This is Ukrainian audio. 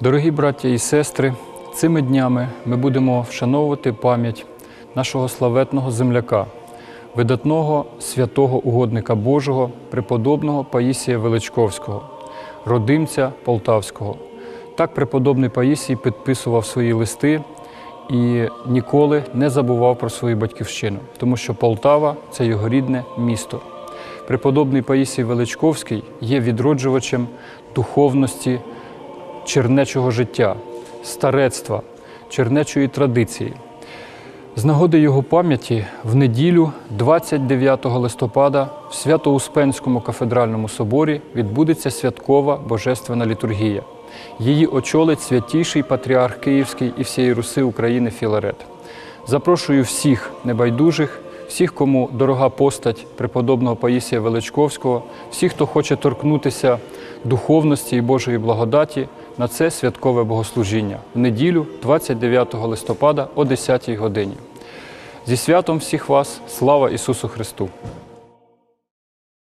Дорогі браття і сестри, цими днями ми будемо вшановувати пам'ять нашого славетного земляка, видатного святого угодника Божого, преподобного Паїсія Величковського, родимця Полтавського. Так преподобний Паїсій підписував свої листи і ніколи не забував про свою батьківщину, тому що Полтава це його рідне місто. Преподобний Паїсій Величковський є відроджувачем духовності чернечого життя, старецтва, чернечої традиції. З нагоди його пам'яті в неділю, 29 листопада, в Свято-Успенському кафедральному соборі відбудеться святкова божественна літургія. Її очолить святіший патріарх Київський і всієї Руси України Філарет. Запрошую всіх небайдужих, всіх, кому дорога постать преподобного Паїсія Величковського, всіх, хто хоче торкнутися духовності і Божої благодаті на це святкове богослужіння в неділю, 29 листопада о 10 годині. Зі святом всіх вас, слава Ісусу Христу!